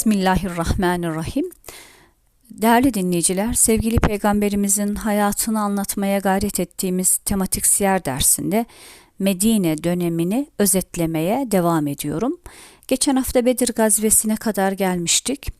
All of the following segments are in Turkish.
Bismillahirrahmanirrahim. Değerli dinleyiciler, sevgili peygamberimizin hayatını anlatmaya gayret ettiğimiz tematik siyer dersinde Medine dönemini özetlemeye devam ediyorum. Geçen hafta Bedir gazvesine kadar gelmiştik.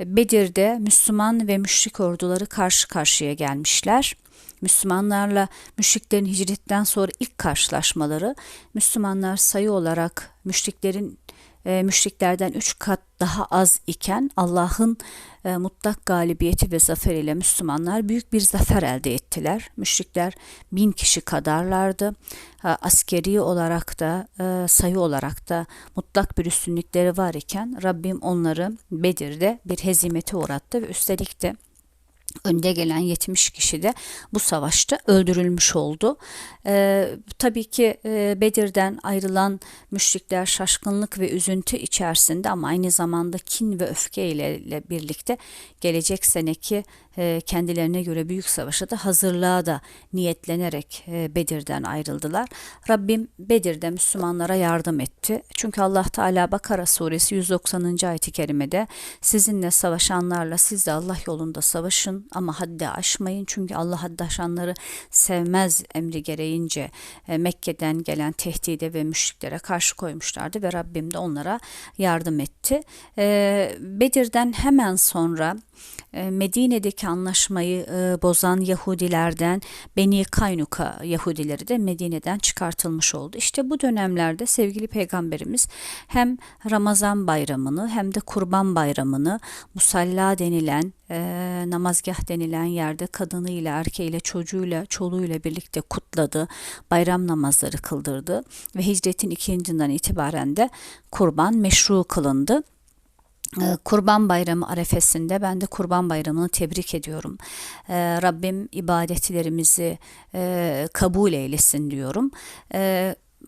Bedir'de Müslüman ve müşrik orduları karşı karşıya gelmişler. Müslümanlarla müşriklerin hicretten sonra ilk karşılaşmaları Müslümanlar sayı olarak müşriklerin e, müşriklerden üç kat daha az iken Allah'ın e, mutlak galibiyeti ve zaferiyle Müslümanlar büyük bir zafer elde ettiler. Müşrikler bin kişi kadarlardı. E, askeri olarak da e, sayı olarak da mutlak bir üstünlükleri var iken Rabbim onları Bedir'de bir hezimete uğrattı ve üstelik de önde gelen 70 kişi de bu savaşta öldürülmüş oldu. Ee, tabii ki e, Bedir'den ayrılan müşrikler şaşkınlık ve üzüntü içerisinde ama aynı zamanda kin ve öfke ile, ile birlikte gelecek seneki kendilerine göre büyük savaşa da hazırlığa da niyetlenerek e, Bedir'den ayrıldılar. Rabbim Bedir'de Müslümanlara yardım etti. Çünkü Allah Teala Bakara suresi 190. ayet-i kerimede sizinle savaşanlarla siz de Allah yolunda savaşın ama haddi aşmayın. Çünkü Allah haddi aşanları sevmez emri gereğince e, Mekke'den gelen tehdide ve müşriklere karşı koymuşlardı ve Rabbim de onlara yardım etti. Bedir'den hemen sonra e, Medine'deki anlaşmayı e, bozan Yahudilerden Beni Kaynuka Yahudileri de Medine'den çıkartılmış oldu. İşte bu dönemlerde sevgili peygamberimiz hem Ramazan bayramını hem de Kurban bayramını musalla denilen e, namazgah denilen yerde kadınıyla, erkeğiyle, çocuğuyla, çoluğuyla birlikte kutladı. Bayram namazları kıldırdı ve hicretin ikincinden itibaren de kurban meşru kılındı. Ee, Kurban Bayramı arefesinde ben de Kurban Bayramı'nı tebrik ediyorum. Ee, Rabbim ibadetlerimizi e, kabul eylesin diyorum.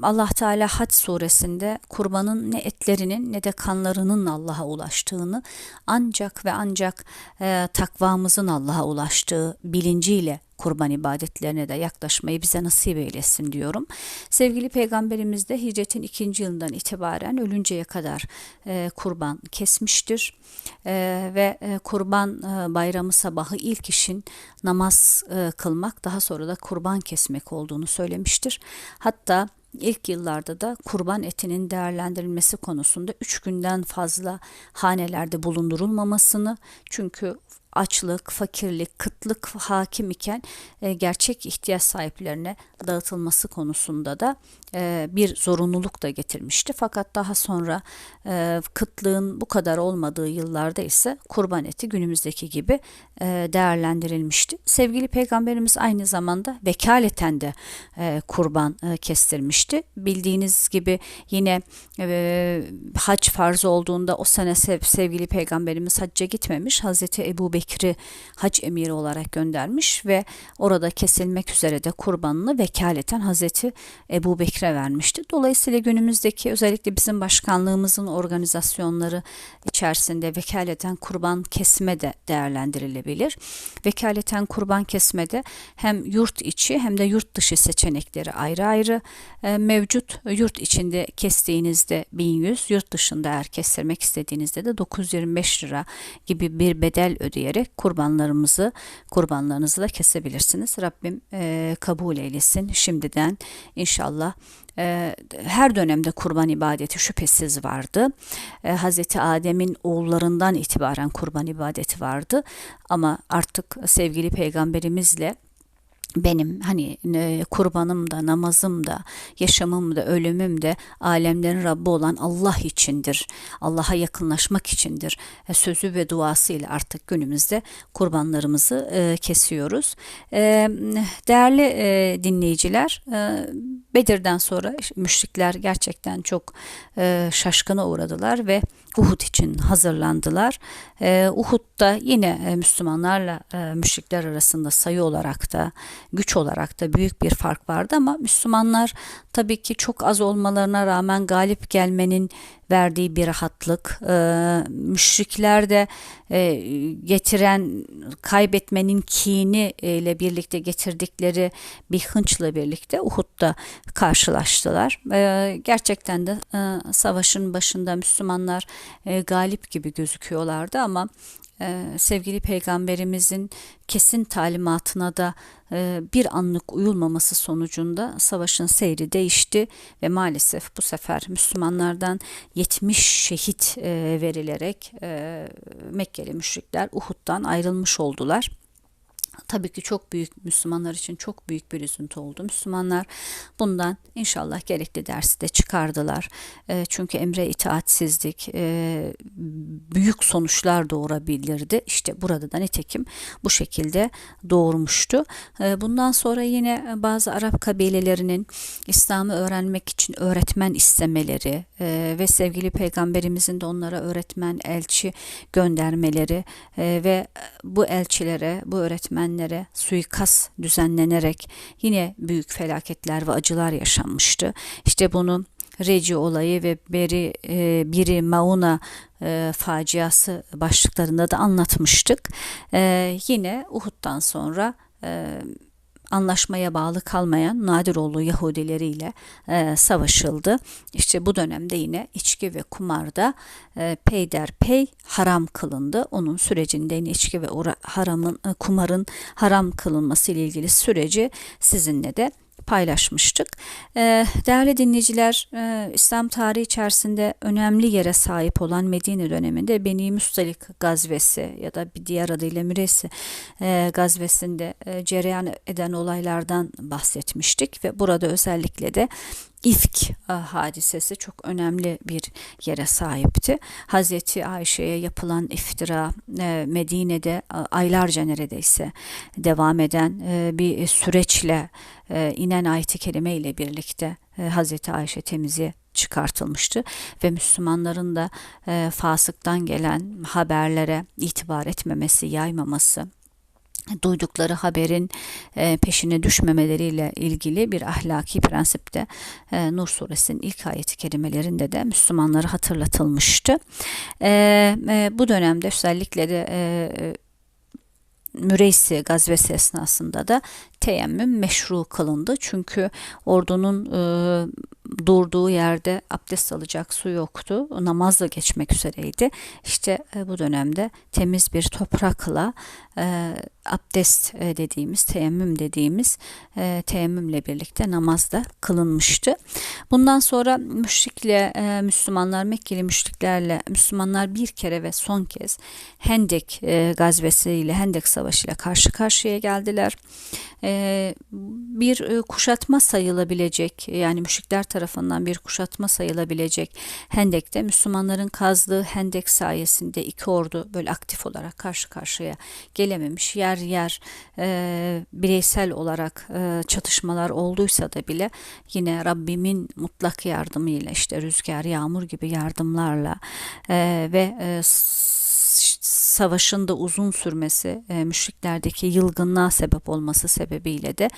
Allah Teala Hac suresinde kurbanın ne etlerinin ne de kanlarının Allah'a ulaştığını ancak ve ancak e, takvamızın Allah'a ulaştığı bilinciyle kurban ibadetlerine de yaklaşmayı bize nasip eylesin diyorum. Sevgili Peygamberimiz de hicretin ikinci yılından itibaren ölünceye kadar e, kurban kesmiştir. E, ve e, kurban e, bayramı sabahı ilk işin namaz e, kılmak daha sonra da kurban kesmek olduğunu söylemiştir. Hatta İlk yıllarda da kurban etinin değerlendirilmesi konusunda 3 günden fazla hanelerde bulundurulmamasını çünkü açlık, fakirlik, kıtlık hakim iken e, gerçek ihtiyaç sahiplerine dağıtılması konusunda da e, bir zorunluluk da getirmişti. Fakat daha sonra e, kıtlığın bu kadar olmadığı yıllarda ise kurban eti günümüzdeki gibi e, değerlendirilmişti. Sevgili Peygamberimiz aynı zamanda vekaleten de e, kurban e, kestirmişti. Bildiğiniz gibi yine e, hac farzı olduğunda o sene sev, sevgili Peygamberimiz hacca gitmemiş. Hazreti Ebu Bekir'i hac emiri olarak göndermiş ve orada kesilmek üzere de kurbanını vekaleten Hazreti Ebu Bekir'e vermişti. Dolayısıyla günümüzdeki özellikle bizim başkanlığımızın organizasyonları içerisinde vekaleten kurban kesme de değerlendirilebilir. Vekaleten kurban kesmede hem yurt içi hem de yurt dışı seçenekleri ayrı ayrı e, mevcut. Yurt içinde kestiğinizde 1100, yurt dışında eğer kestirmek istediğinizde de 925 lira gibi bir bedel ödeyerek kurbanlarımızı kurbanlarınızı da kesebilirsiniz. Rabbim e, kabul eylesin şimdiden inşallah e, her dönemde kurban ibadeti şüphesiz vardı. E, Hazreti Adem'in oğullarından itibaren kurban ibadeti vardı ama artık sevgili peygamberimizle benim hani e, kurbanım da namazım da yaşamım da ölümüm de alemlerin Rabbi olan Allah içindir. Allah'a yakınlaşmak içindir. E, sözü ve duasıyla artık günümüzde kurbanlarımızı e, kesiyoruz. E, değerli e, dinleyiciler e, Bedir'den sonra müşrikler gerçekten çok e, şaşkına uğradılar ve Uhud için hazırlandılar. E, Uhud'da yine e, Müslümanlarla e, müşrikler arasında sayı olarak da güç olarak da büyük bir fark vardı ama Müslümanlar tabii ki çok az olmalarına rağmen galip gelmenin verdiği bir rahatlık, e, de e, getiren kaybetmenin kini ile birlikte getirdikleri bir hınçla birlikte Uhud'da karşılaştılar. E, gerçekten de e, savaşın başında Müslümanlar e, galip gibi gözüküyorlardı ama e, sevgili peygamberimizin kesin talimatına da e, bir anlık uyulmaması sonucunda savaşın seyri değişti ve maalesef bu sefer Müslümanlardan 70 şehit e, verilerek e, Mekkeli müşrikler Uhud'dan ayrılmış oldular tabii ki çok büyük Müslümanlar için çok büyük bir üzüntü oldu. Müslümanlar bundan inşallah gerekli dersi de çıkardılar. E, çünkü emre itaatsizlik e, büyük sonuçlar doğurabilirdi. İşte burada da nitekim bu şekilde doğurmuştu. E, bundan sonra yine bazı Arap kabilelerinin İslam'ı öğrenmek için öğretmen istemeleri e, ve sevgili peygamberimizin de onlara öğretmen elçi göndermeleri e, ve bu elçilere bu öğretmenlere Müslümanlara suikas düzenlenerek yine büyük felaketler ve acılar yaşanmıştı. İşte bunu Reci olayı ve Beri e, Biri Mauna e, faciası başlıklarında da anlatmıştık. E, yine Uhud'dan sonra e, anlaşmaya bağlı kalmayan Nadiroğlu Yahudileriyle e, savaşıldı. İşte bu dönemde yine içki ve kumarda e, peyderpey haram kılındı. Onun sürecinde yine içki ve haramın e, kumarın haram kılınması ile ilgili süreci sizinle de paylaşmıştık. Ee, değerli dinleyiciler, e, İslam tarihi içerisinde önemli yere sahip olan Medine döneminde Beni Müstalik gazvesi ya da bir diğer adıyla Müresi e, gazvesinde e, cereyan eden olaylardan bahsetmiştik ve burada özellikle de İfk e, hadisesi çok önemli bir yere sahipti. Hazreti Ayşe'ye yapılan iftira e, Medine'de e, aylarca neredeyse devam eden bir süreçle inen ayet-i kerime ile birlikte Hazreti Ayşe temize çıkartılmıştı ve Müslümanların da fasıktan gelen haberlere itibar etmemesi, yaymaması, duydukları haberin e, peşine düşmemeleriyle ilgili bir ahlaki prensipte e, Nur suresinin ilk ayeti kelimelerinde de Müslümanlara hatırlatılmıştı. E, bu dönemde özellikle de Müreysi gazvesi esnasında da teyemmüm meşru kılındı. Çünkü ordunun e, durduğu yerde abdest alacak su yoktu. Namazla geçmek üzereydi. İşte e, bu dönemde temiz bir toprakla e, abdest e, dediğimiz, teyemmüm dediğimiz e, teyemmümle birlikte namazda kılınmıştı. Bundan sonra müşrikle e, Müslümanlar, Mekkeli müşriklerle Müslümanlar bir kere ve son kez Hendek e, gazvesiyle, Hendek savaşıyla karşı karşıya geldiler. E, bir e, kuşatma sayılabilecek, yani müşrikler tarafından bir kuşatma sayılabilecek Hendek'te Müslümanların kazdığı Hendek sayesinde iki ordu böyle aktif olarak karşı karşıya gelememiş. Yer yer e, bireysel olarak e, çatışmalar olduysa da bile yine Rabbimin mutlak yardımıyla işte rüzgar, yağmur gibi yardımlarla e, ve e, savaşın da uzun sürmesi, e, müşriklerdeki yılgınlığa sebep olması sebebiyle de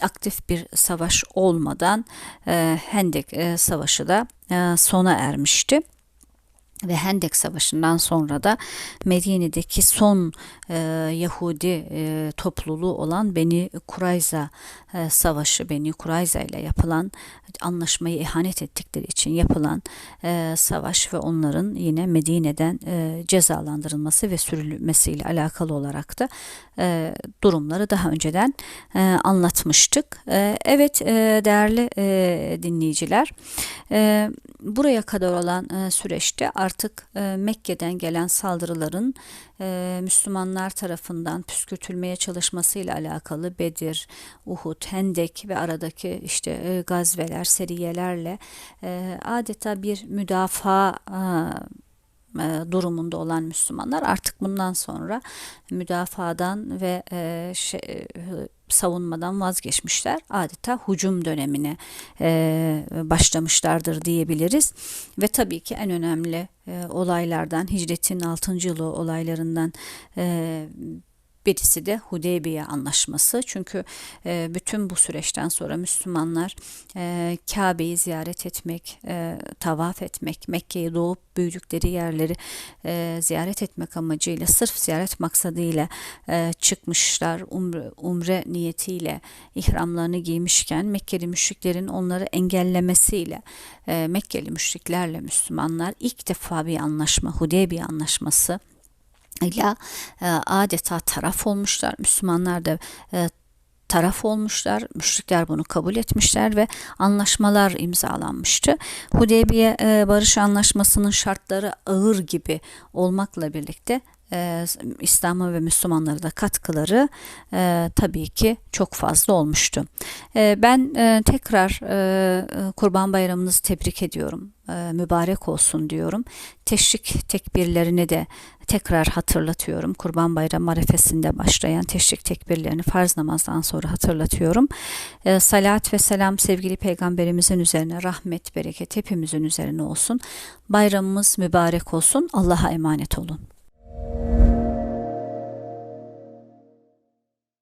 aktif bir savaş olmadan e, Hendek e, Savaşı da e, sona ermişti ve Hendek Savaşı'ndan sonra da Medine'deki son e, Yahudi e, topluluğu olan Beni Kurayza e, Savaşı, Beni Kurayza ile yapılan anlaşmayı ihanet ettikleri için yapılan e, savaş ve onların yine Medine'den e, cezalandırılması ve sürülmesiyle alakalı olarak da e, durumları daha önceden e, anlatmıştık. E, evet e, değerli e, dinleyiciler, e, buraya kadar olan e, süreçte artık e, Mekke'den gelen saldırıların e, Müslümanlar tarafından püskürtülmeye çalışmasıyla alakalı Bedir, Uhud, Hendek ve aradaki işte e, gazveler, seriyelerle e, adeta bir müdafaa e, e, durumunda olan Müslümanlar artık bundan sonra müdafadan ve e, şey, e, savunmadan vazgeçmişler. Adeta hücum dönemine başlamışlardır diyebiliriz. Ve tabii ki en önemli olaylardan hicretin 6. yılı olaylarından e, Birisi de Hudeybiye Anlaşması. Çünkü e, bütün bu süreçten sonra Müslümanlar e, Kabe'yi ziyaret etmek, e, tavaf etmek, Mekke'yi doğup büyüdükleri yerleri e, ziyaret etmek amacıyla, sırf ziyaret maksadıyla çıkmışlar. Umre, umre niyetiyle ihramlarını giymişken Mekkeli müşriklerin onları engellemesiyle Mekkeli müşriklerle Müslümanlar ilk defa bir anlaşma, Hudeybiye Anlaşması ile e, adeta taraf olmuşlar. Müslümanlar da e, taraf olmuşlar. Müşrikler bunu kabul etmişler ve anlaşmalar imzalanmıştı. Hudeybiye e, Barış Anlaşması'nın şartları ağır gibi olmakla birlikte e, İslam'a ve Müslümanlara da katkıları e, tabii ki çok fazla olmuştu. E, ben e, tekrar e, Kurban Bayramınızı tebrik ediyorum. E, mübarek olsun diyorum. Teşrik tekbirlerini de tekrar hatırlatıyorum. Kurban Bayramı arefesinde başlayan teşrik tekbirlerini farz namazdan sonra hatırlatıyorum. E, salat ve selam sevgili peygamberimizin üzerine rahmet, bereket hepimizin üzerine olsun. Bayramımız mübarek olsun. Allah'a emanet olun. you